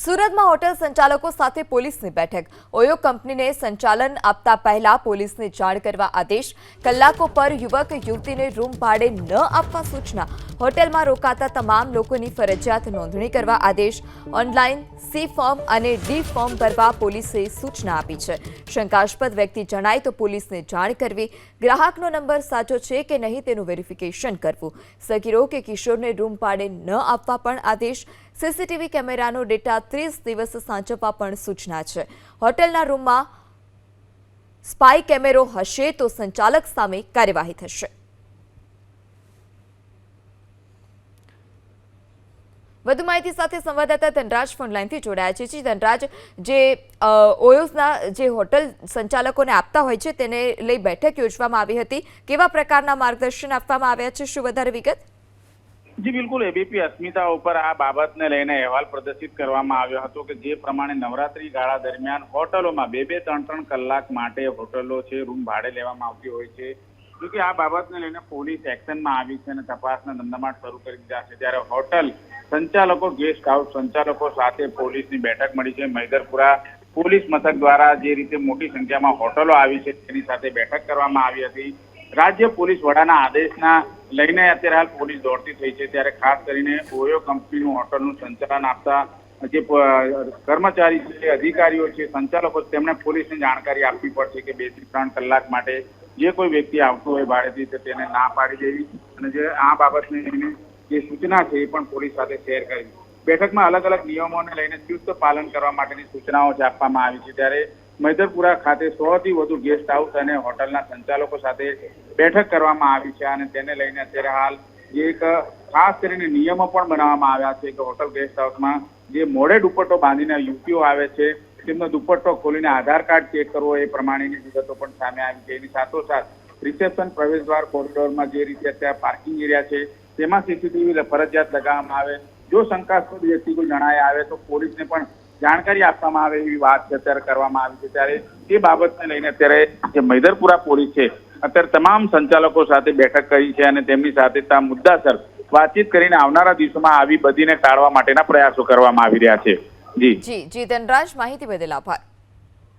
સુરતમાં હોટેલ સંચાલકો સાથે પોલીસની બેઠક. ઓયો કંપનીને સંચાલન આપતા પહેલા પોલીસને જાણ કરવા આદેશ. કલાકો પર યુવક યુવતીને રૂમ ભાડે ન આપવા સૂચના. હોટેલમાં રોકાતા તમામ લોકોની ફરજિયાત નોંધણી કરવા આદેશ. ઓનલાઈન સી ફોર્મ અને ડી ફોર્મ ભરવા પોલીસે સૂચના આપી છે. શંકાસ્પદ વ્યક્તિ જણાય તો પોલીસને જાણ કરવી. ગ્રાહકનો નંબર સાચો છે કે નહીં તેનું વેરિફિકેશન કરવું. સગીરો કે કિશોરને રૂમ ભાડે ન આપવા પણ આદેશ. સીસીટીવી કેમેરાનો ડેટા ત્રીસ દિવસ સાચવવા પણ સૂચના છે. હોટેલના રૂમમાં સ્પાય કેમેરો હશે તો સંચાલક સામે કાર્યવાહી થશે. વધુ માહિતી સાથે સંવાદદાતા ધનરાજ ફોનલાઈનથી જોડાયા છે. ધનરાજ, જે ઓયોસના જે હોટલ સંચાલકોને આપતા હોય છે, તેને લઈ બેઠક યોજવામાં આવી હતી. કેવા પ્રકારના માર્ગદર્શન આપવામાં આવ્યા છે? શું વધારે વિગત? જી, બિલકુલ. એબીપી અસ્મિતા ઉપર આ બાબતને લઈને અહેવાલ પ્રદર્શિત કરવામાં આવ્યો હતો કે જે પ્રમાણે નવરાત્રી ગાળા દરમિયાન હોટલોમાં બે બે ત્રણ ત્રણ કલાક માટે હોટલો છે, રૂમ ભાડે લેવામાં આવતી હોય છે. જોકે આ બાબતને લઈને પોલીસ એક્શનમાં આવી છે અને તપાસના ધંધામાટ શરૂ કરી દીધા છે. ત્યારે હોટલ સંચાલકો, ગેસ્ટ હાઉસ સંચાલકો સાથે પોલીસની બેઠક મળી છે. મૈદરપુરા પોલીસ મથક દ્વારા જે રીતે મોટી સંખ્યામાં હોટલો આવી છે, તેની સાથે બેઠક કરવામાં આવી હતી. રાજ્ય પોલીસ વડાના આદેશના લઈને અત્યારે હાલ પોલીસ દોડતી થઈ છે. ત્યારે ખાસ કરીને ઓયો કંપનીનું હોટલનું સંચાલન આપતા જે કર્મચારી છે અધિકારીઓ છે સંચાલકો છે, તેમણે પોલીસને જાણકારી આપવી પડશે કે બેથી ત્રણ કલાક માટે જે કોઈ વ્યક્તિ આવતું હોય ભાડેથી તેને ના પાડી દેવી અને જે આ બાબતને લઈને જે સૂચના છે એ પણ પોલીસ સાથે શેર કરી બેઠકમાં અલગ અલગ નિયમોને લઈને ચુસ્ત પાલન કરવા માટેની સૂચનાઓ જ આપવામાં આવી છે. ત્યારે મૈદરપુરા ખાતે સો થી વધુ ગેસ્ટ હાઉસ અને હોટલના સંચાલકો સાથે બેઠક કરવામાં આવી છે અને તેને લઈને અત્યારે હાલ જે એક ખાસ કરીને નિયમો પણ બનાવવામાં આવ્યા છે કે હોટલ ગેસ્ટ હાઉસમાં જે મોડે દુપટ્ટો બાંધીને યુવતીઓ આવે છે, તેમનો દુપટ્ટો ખોલીને આધાર કાર્ડ ચેક કરવો એ પ્રમાણેની વિગતો પણ સામે આવી છે. એની સાથોસાથ રિસેપ્શન પ્રવેશદ્વાર કોરિડોરમાં જે રીતે અત્યારે પાર્કિંગ એરિયા છે, તેમાં સીસીટીવી ફરજિયાત લગાવવામાં આવે. જો શંકાસ્પદ વ્યક્તિ કોઈ જણાય આવે તો પોલીસને પણ જાણકારી આપવામાં આવે એવી વાત અત્યારે કરવામાં આવી છે. ત્યારે તે બાબતને લઈને અત્યારે જે મૈદરપુરા પોલીસ છે, અત્યારે તમામ સંચાલકો સાથે બેઠક કરી છે અને તેમની સાથે તા મુદ્દાસર વાતચીત કરીને આવનારા દિવસોમાં આવી બધીને ટાળવા માટેના પ્રયાસો કરવામાં આવી રહ્યા છે. જી. જી, જીતનરાજ, માહિતી બદલ આભાર.